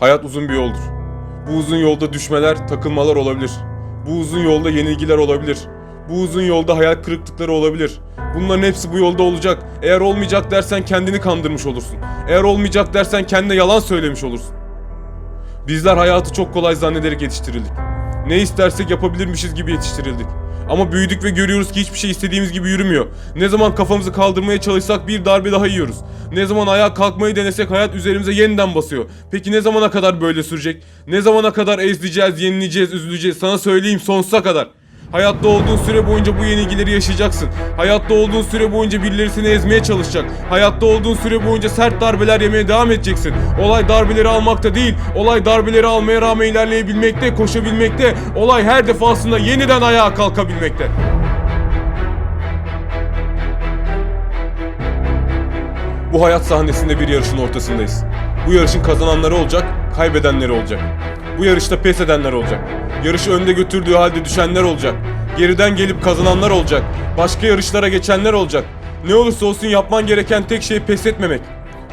Hayat uzun bir yoldur. Bu uzun yolda düşmeler, takılmalar olabilir. Bu uzun yolda yenilgiler olabilir. Bu uzun yolda hayal kırıklıkları olabilir. Bunların hepsi bu yolda olacak. Eğer olmayacak dersen kendini kandırmış olursun. Eğer olmayacak dersen kendine yalan söylemiş olursun. Bizler hayatı çok kolay zannederek yetiştirildik. Ne istersek yapabilirmişiz gibi yetiştirildik. Ama büyüdük ve görüyoruz ki hiçbir şey istediğimiz gibi yürümüyor. Ne zaman kafamızı kaldırmaya çalışsak bir darbe daha yiyoruz. Ne zaman ayağa kalkmayı denesek hayat üzerimize yeniden basıyor. Peki ne zamana kadar böyle sürecek? Ne zamana kadar ezileceğiz, yenileceğiz, üzüleceğiz? Sana söyleyeyim sonsuza kadar. Hayatta olduğun süre boyunca bu yenilgileri yaşayacaksın. Hayatta olduğun süre boyunca birileri seni ezmeye çalışacak. Hayatta olduğun süre boyunca sert darbeler yemeye devam edeceksin. Olay darbeleri almakta değil, olay darbeleri almaya rağmen ilerleyebilmekte, koşabilmekte. Olay her defasında yeniden ayağa kalkabilmekte. Bu hayat sahnesinde bir yarışın ortasındayız. Bu yarışın kazananları olacak, kaybedenleri olacak. Bu yarışta pes edenler olacak. Yarışı önde götürdüğü halde düşenler olacak. Geriden gelip kazananlar olacak. Başka yarışlara geçenler olacak. Ne olursa olsun yapman gereken tek şey pes etmemek.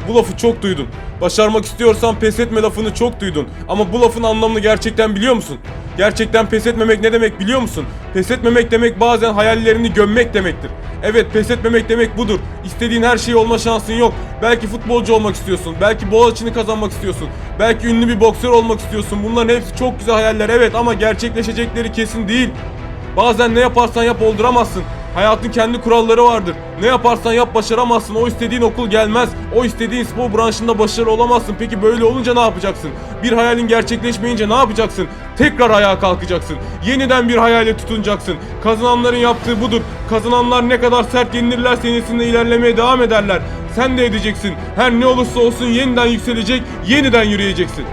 Bu lafı çok duydun. Başarmak istiyorsan pes etme lafını çok duydun. Ama bu lafın anlamını gerçekten biliyor musun? Gerçekten pes etmemek ne demek biliyor musun? Pes etmemek demek bazen hayallerini gömmek demektir. Evet pes etmemek demek budur. İstediğin her şey olma şansın yok. Belki futbolcu olmak istiyorsun. Belki Boğaziçi'ni kazanmak istiyorsun. Belki ünlü bir boksör olmak istiyorsun. Bunların hepsi çok güzel hayaller evet ama gerçekleşecekleri kesin değil. Bazen ne yaparsan yap olduramazsın. Hayatın kendi kuralları vardır. Ne yaparsan yap başaramazsın. O istediğin okul gelmez. O istediğin spor branşında başarılı olamazsın. Peki böyle olunca ne yapacaksın? Bir hayalin gerçekleşmeyince ne yapacaksın? Tekrar ayağa kalkacaksın. Yeniden bir hayale tutunacaksın. Kazananların yaptığı budur. Kazananlar ne kadar sert yenilirler senesinde ilerlemeye devam ederler. Sen de edeceksin. Her ne olursa olsun yeniden yükselecek, yeniden yürüyeceksin.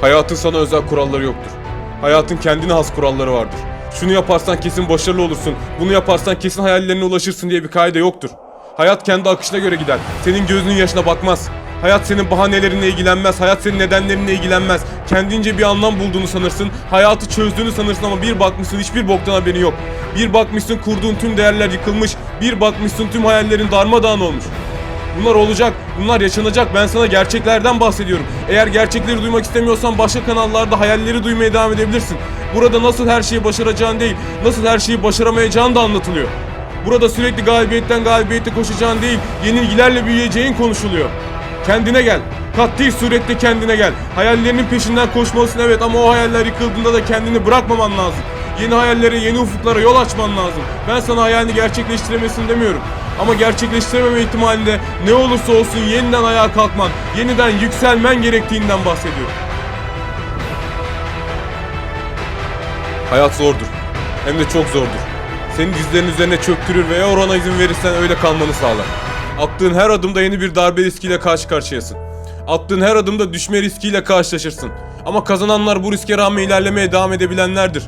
Hayatın sana özel kuralları yoktur. Hayatın kendine has kuralları vardır. Şunu yaparsan kesin başarılı olursun, bunu yaparsan kesin hayallerine ulaşırsın diye bir kaide yoktur. Hayat kendi akışına göre gider. Senin gözünün yaşına bakmaz. Hayat senin bahanelerinle ilgilenmez, hayat senin nedenlerinle ilgilenmez. Kendince bir anlam bulduğunu sanırsın, hayatı çözdüğünü sanırsın ama bir bakmışsın hiçbir boktan haberin yok. Bir bakmışsın kurduğun tüm değerler yıkılmış, bir bakmışsın tüm hayallerin darmadağın olmuş. Bunlar olacak, bunlar yaşanacak. Ben sana gerçeklerden bahsediyorum. Eğer gerçekleri duymak istemiyorsan başka kanallarda hayalleri duymaya devam edebilirsin. Burada nasıl her şeyi başaracağın değil, nasıl her şeyi başaramayacağın da anlatılıyor. Burada sürekli galibiyetten galibiyete koşacağın değil, yenilgilerle büyüyeceğin konuşuluyor. Kendine gel. Katli surette kendine gel. Hayallerinin peşinden koşmalısın evet ama o hayaller yıkıldığında da kendini bırakmaman lazım. Yeni hayallere, yeni ufuklara yol açman lazım. Ben sana hayalini gerçekleştiremesin demiyorum. Ama gerçekleştirememe ihtimalinde ne olursa olsun yeniden ayağa kalkman, yeniden yükselmen gerektiğinden bahsediyorum. Hayat zordur. Hem de çok zordur. Seni dizlerin üzerine çöktürür veya orana izin verirsen öyle kalmanı sağlar. Attığın her adımda yeni bir darbe riskiyle karşı karşıyasın. Attığın her adımda düşme riskiyle karşılaşırsın. Ama kazananlar bu riske rağmen ilerlemeye devam edebilenlerdir.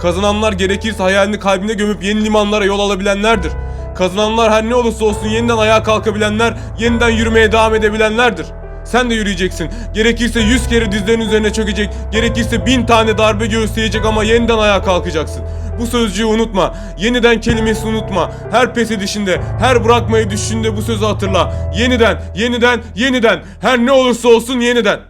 Kazananlar gerekirse hayalini kalbine gömüp yeni limanlara yol alabilenlerdir. Kazananlar her ne olursa olsun yeniden ayağa kalkabilenler, yeniden yürümeye devam edebilenlerdir. Sen de yürüyeceksin. Gerekirse yüz kere dizlerin üzerine çökecek. Gerekirse bin tane darbe göğüsleyecek ama yeniden ayağa kalkacaksın. Bu sözcüğü unutma. Yeniden kelimesini unutma. Her pes edişinde, her bırakmayı düşündüğünde bu sözü hatırla. Yeniden, yeniden, yeniden. Her ne olursa olsun yeniden.